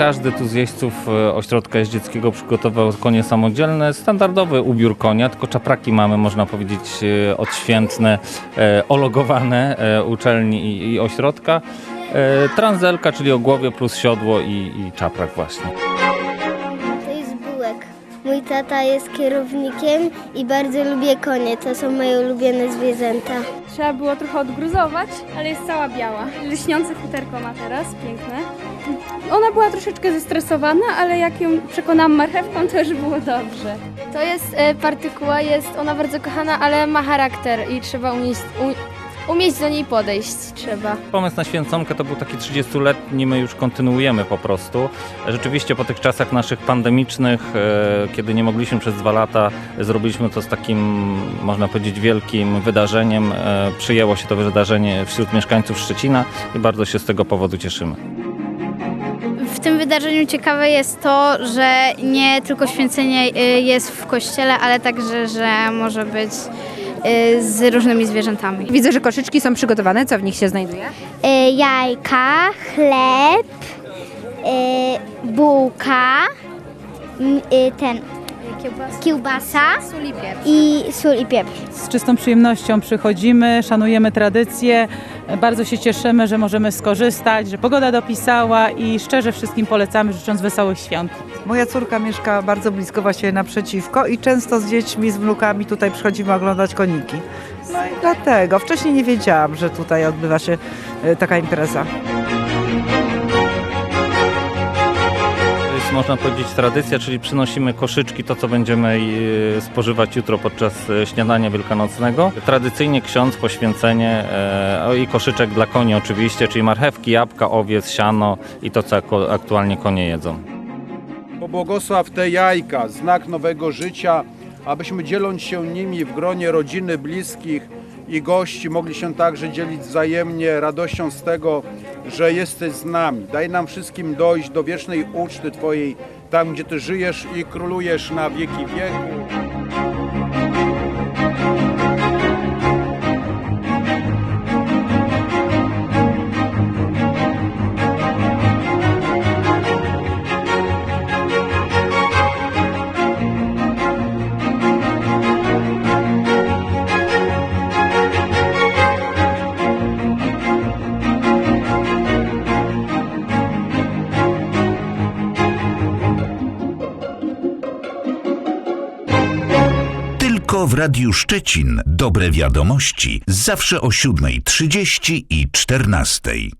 Każdy tu z jeźdźców e, ośrodka jeździeckiego przygotował konie samodzielne. Standardowy ubiór konia, tylko czapraki mamy, można powiedzieć, e, odświętne, e, ologowane uczelni i, ośrodka. Transelka, czyli ogłowie plus siodło i, i czaprak właśnie. To jest bułek. Mój tata jest kierownikiem i bardzo lubię konie. To są moje ulubione zwierzęta. Trzeba było trochę odgruzować, ale jest cała biała. Lśniące futerko ma teraz, piękne. Ona była troszeczkę zestresowana, ale jak ją przekonałam marchewką, to już było dobrze. To jest e, partykuła, jest ona bardzo kochana, ale ma charakter i trzeba umieć, u, umieć do niej podejść. Trzeba. Pomysł na święconkę to był taki 30-letni, my już kontynuujemy po prostu. Rzeczywiście po tych czasach naszych pandemicznych, e, kiedy nie mogliśmy przez dwa lata, zrobiliśmy to z takim, można powiedzieć, wielkim wydarzeniem. E, Przyjęło się to wydarzenie wśród mieszkańców Szczecina i bardzo się z tego powodu cieszymy. W tym wydarzeniu ciekawe jest to, że nie tylko święcenie y, jest w kościele, ale także, że może być y, z różnymi zwierzętami. Widzę, że koszyczki są przygotowane. Co w nich się znajduje? Y, jajka, chleb, bułka, m, ten kiełbasa i sól i pieprz. Z czystą przyjemnością przychodzimy, szanujemy tradycje. Bardzo się cieszymy, że możemy skorzystać, że pogoda dopisała i szczerze wszystkim polecamy, życząc wesołych świąt. Moja córka mieszka bardzo blisko właściwie naprzeciwko i często z dziećmi, z wnukami tutaj przychodzimy oglądać koniki. No i dlatego. Wcześniej nie wiedziałam, że tutaj odbywa się e, taka impreza. Można powiedzieć, tradycja, czyli przynosimy koszyczki, to co będziemy e, spożywać jutro podczas e, śniadania wielkanocnego. Tradycyjnie ksiądz, poświęcenie e, i koszyczek dla koni oczywiście, czyli marchewki, jabłka, owiec, siano i to co aktualnie konie jedzą. Pobłogosław te jajka, znak nowego życia, abyśmy dzieląc się nimi w gronie rodziny, bliskich i gości, mogli się także dzielić wzajemnie radością z tego, że jesteś z nami. Daj nam wszystkim dojść do wiecznej uczty Twojej, tam gdzie Ty żyjesz i królujesz na wieki wieku. Tylko w Radiu Szczecin dobre wiadomości zawsze o 7.30 i 14.00.